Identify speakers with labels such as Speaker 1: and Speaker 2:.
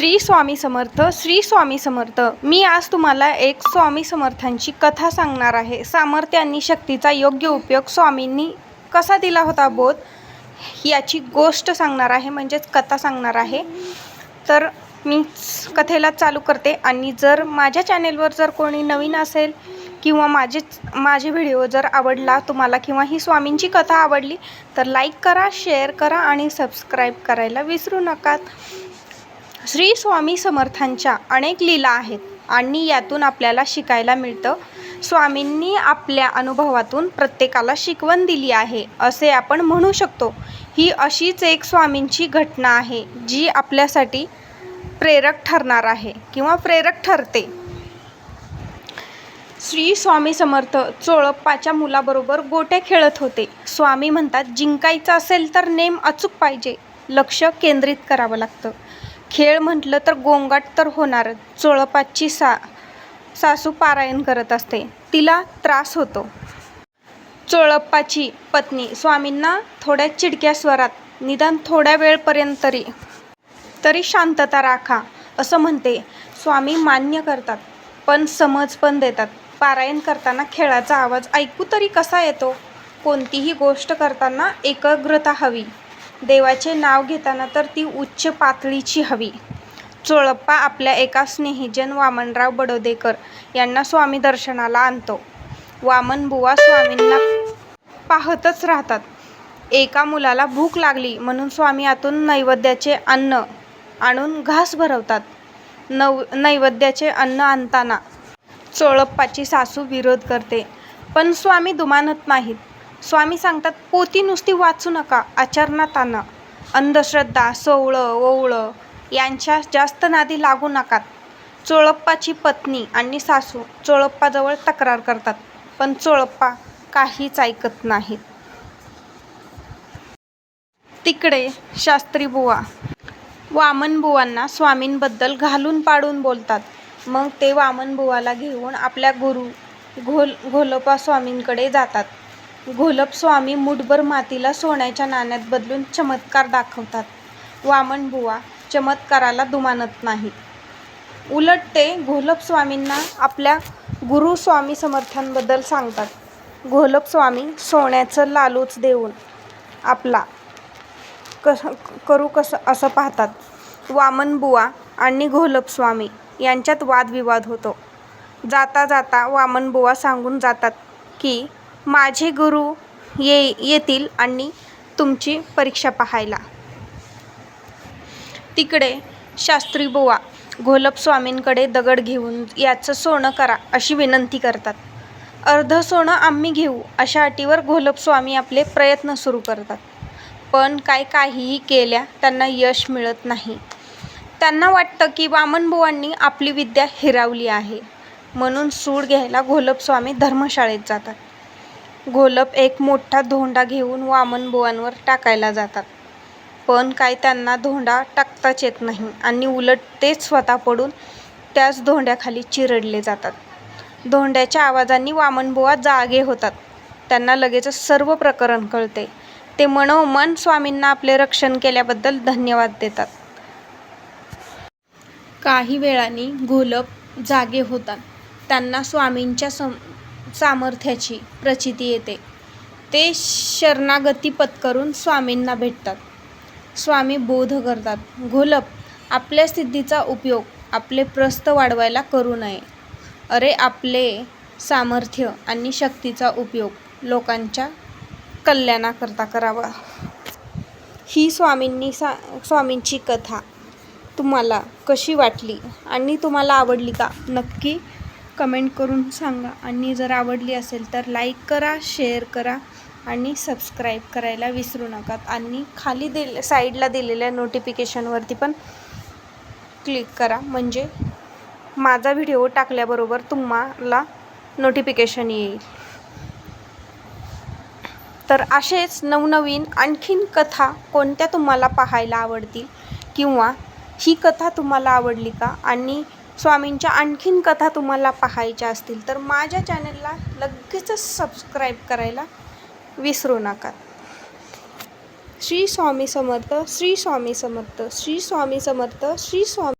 Speaker 1: श्री स्वामी समर्थ श्री स्वामी समर्थ. मी आज तुम्हाला एक स्वामी समर्थांची कथा सांगणार आहे. सामर्थ्य आणि शक्तीचा योग्य उपयोग स्वामींनी कसा दिला होता बोध याची गोष्ट सांगणार आहे म्हणजेच कथा सांगणार आहे. तर मी कथेला चालू करते आणि जर माझ्या चॅनेलवर जर कोणी नवीन असेल किंवा माझेच माझे व्हिडिओ जर आवडला तुम्हाला किंवा ही स्वामींची कथा आवडली तर लाईक करा शेअर करा आणि सबस्क्राईब करायला विसरू नका. श्री स्वामी समर्थांच्या अनेक लीला आहेत आणि यातून आपल्याला शिकायला मिळतं. स्वामींनी आपल्या अनुभवातून प्रत्येकाला शिकवण दिली आहे असे आपण म्हणू शकतो. ही अशीच एक स्वामींची घटना आहे जी आपल्यासाठी प्रेरक ठरणार आहे किंवा प्रेरक ठरते. श्री स्वामी समर्थ चोळप्पाच्या मुलाबरोबर गोट्या खेळत होते. स्वामी म्हणतात जिंकायचं असेल तर नेम अचूक पाहिजे. लक्ष केंद्रित करावं लागतं. खेळ म्हटलं तर गोंगाट तर होणारच चोळपाची सा सासू पारायण करत असते. तिला त्रास होतो. चोळप्पाची पत्नी स्वामींना थोड्या चिडक्या स्वरात निदान थोड्या वेळपर्यंत तरी तरी शांतता राखा असं म्हणते. स्वामी मान्य करतात पण समज पण देतात. पारायण करताना खेळाचा आवाज ऐकू तरी कसा येतो? कोणतीही गोष्ट करताना एकाग्रता हवी. देवाचे नाव घेताना तर ती उच्च पातळीची हवी. चोळप्पा आपल्या एका स्नेहीजन वामनराव बडोदेकर यांना स्वामी दर्शनाला आणतो. वामन बुवा स्वामींना पाहतच राहतात. एका मुलाला भूक लागली म्हणून स्वामी आतून नैवेद्याचे अन्न आणून घास भरवतात. नव नैवेद्याचे अन्न आणताना चोळप्पाची सासू विरोध करते. पण स्वामी दुमानत नाहीत. स्वामी सांगतात पोती नुसती वाचू नका आचरणात आणा अंधश्रद्धा सोवळं ओवळं यांच्या जास्त नादी लागू नकात. चोळप्पाची पत्नी आणि सासू चोळप्पाजवळ तक्रार करतात पण चोळप्पा काहीच ऐकत नाहीत. तिकडे शास्त्री बुवा वामन बुवांना स्वामींबद्दल घालून पाडून बोलतात. मग ते वामन बुवाला घेऊन आपल्या गुरु घोल घोलपा स्वामींकडे जातात. घोलपस्वामी मुठभर मातीला सोन्याच्या नाण्यात बदलून चमत्कार दाखवतात. वामनबुवा चमत्काराला दुमानत नाहीत उलट ते घोलपस्वामींना आपल्या गुरु स्वामी समर्थांबद्दल सांगतात. घोलपस्वामी सोन्याचं लालूच देऊन आपला कसं करू कसं असं पाहतात. वामनबुवा आणि घोलपस्वामी यांच्यात वादविवाद होतो. जाता जाता वामनबुवा सांगून जातात की माझे गुरु ये येतील आणि तुमची परीक्षा पाहायला. तिकडे शास्त्री बुवा घोलप स्वामींकडे दगड घेऊन याचं सोनं करा अशी विनंती करतात. अर्ध सोनं आम्ही घेऊ अशा अटीवर घोलप स्वामी आपले प्रयत्न सुरू करतात. पण काय काहीही केल्या त्यांना यश मिळत नाही. त्यांना वाटतं की वामनबुवांनी आपली विद्या हिरावली आहे. म्हणून सूड घ्यायला घोलप स्वामी धर्मशाळेत जातात. घोलप एक मोठा धोंडा घेऊन वामनबुवांवर टाकायला जातात. पण काय त्यांना धोंडा टाकताच येत नाही आणि उलट तेच स्वतः पडून त्याच धोंड्याखाली चिरडले जातात. धोंड्याच्या आवाजांनी वामनबुवा जागे होतात. त्यांना लगेचच सर्व प्रकरण कळते. ते मनोमन स्वामींना आपले रक्षण केल्याबद्दल धन्यवाद देतात. काही वेळाने घोलप जागे होतात. त्यांना स्वामींच्या सम सामर्थ्याची प्रचिती येते. ते शरणागती पत्करून स्वामींना भेटतात. स्वामी बोध करतात. घोलप आपल्या सिद्धीचा उपयोग आपले प्रस्त वाढवायला करू नये. अरे आपले सामर्थ्य आणि शक्तीचा उपयोग लोकांच्या कल्याणाकरता करावा ही स्वामींनी सा स्वामींची कथा तुम्हाला कशी वाटली आणि तुम्हाला आवडली का? नक्की कमेंट करून सांगा. आणि जर आवडली असेल तर लाईक करा शेअर करा आणि सबस्क्राईब करायला विसरू नका. आणि खाली दिल साईडला दिलेल्या नोटिफिकेशनवरती पण क्लिक करा. म्हणजे माझा व्हिडिओ टाकल्याबरोबर तुम्हाला नोटिफिकेशन येईल. तर असेच नवनवीन आणखीन कथा कोणत्या तुम्हाला पाहायला आवडतील किंवा ही कथा तुम्हाला आवडली का? आणि स्वामींच्या आणखीन कथा तुम्हाला पाहायच्या असतील तर माझ्या चॅनलला लगेचच सबस्क्राईब करायला विसरू नका. श्री स्वामी समर्थ श्री स्वामी समर्थ श्री स्वामी समर्थ श्री स्वामी